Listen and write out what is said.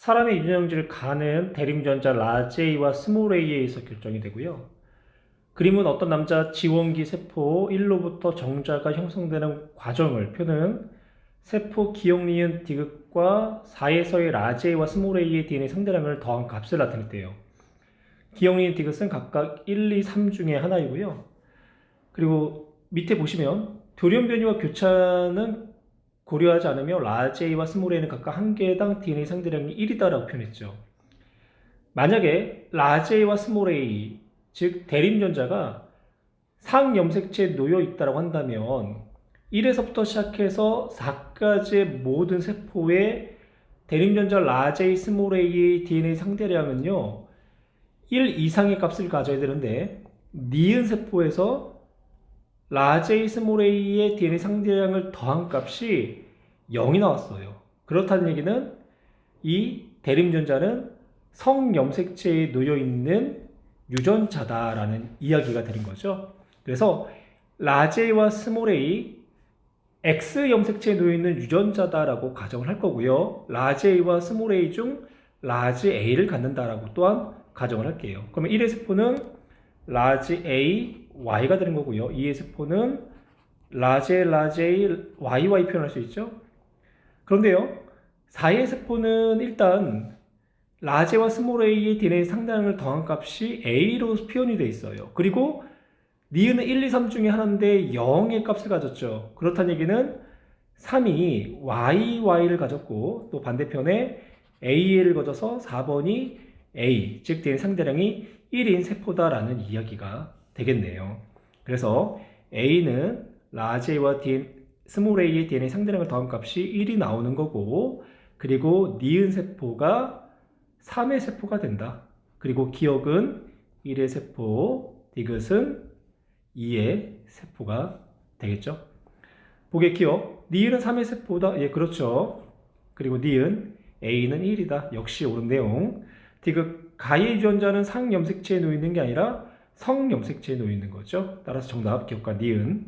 사람의 유전형질 가는 대림전자 라지 A와 스몰 A에 의해서 결정이 되고요. 그림은 어떤 남자 지원기 세포 1로부터 정자가 형성되는 과정을 표는 세포 기억 니은 디귿과 4에서의 라지 A와 스몰 A의 DNA 상대량을 더한 값을 나타냈대요. 기억 니은 디귿은 각각 1, 2, 3 중에 하나이고요. 그리고 밑에 보시면 돌연 변이와 교차는 고려하지 않으며 라지 A와 스몰 A는 각각 한 개당 DNA 상대량이 1이다라고 표현했죠. 만약에 라지 A와 스몰 A, 즉 대림전자가 상염색체에 놓여 있다고 한다면 1에서부터 시작해서 4까지의 모든 세포의 대림전자 라지 A, 스몰 A의 DNA 상대량은요 1 이상의 값을 가져야 되는데 니은 세포에서 스몰 A의 DNA 상대량을 더한 값이 0이 나왔어요. 그렇다는 얘기는 이 대림전자는 성염색체에 놓여 있는 유전자다라는 이야기가 되는 거죠. 그래서 라지 A와 스몰 A X 염색체에 놓여 있는 유전자다라고 가정을 할 거고요. 스몰 A 중 라지 A를 갖는다라고 또한 가정을 할게요. 그러면 1의 세포는 라지 A, Y가 되는 거고요. 2의 세포는 라지 A, YY 표현할 수 있죠. 그런데요. 4의 세포는 일단 라지와 스몰 a의 DNA 상당을 더한 값이 a로 표현이 돼 있어요. 그리고 니은은 1, 2, 3 중에 하나인데 0의 값을 가졌죠. 그렇다는 얘기는 3이 YY를 가졌고 또 반대편에 A를 가져서 4번이 A, 즉 DNA 상대량이 1인 세포다라는 이야기가 되겠네요. 그래서 A는 라지 A와 스몰 A의 DNA 상대량을 더한 값이 1이 나오는 거고 그리고 니은 세포가 3의 세포가 된다. 그리고 기억은 1의 세포, 디귿은 2의 세포가 되겠죠. 보게 기억, 니은은 3의 세포다. 예, 그렇죠. 그리고 니은, A는 1이다. 역시 옳은 내용. 디귿, 가의 유전자는 상염색체에 놓여 있는 게 아니라 성염색체에 놓여 있는 거죠. 따라서 정답, 기억과 니은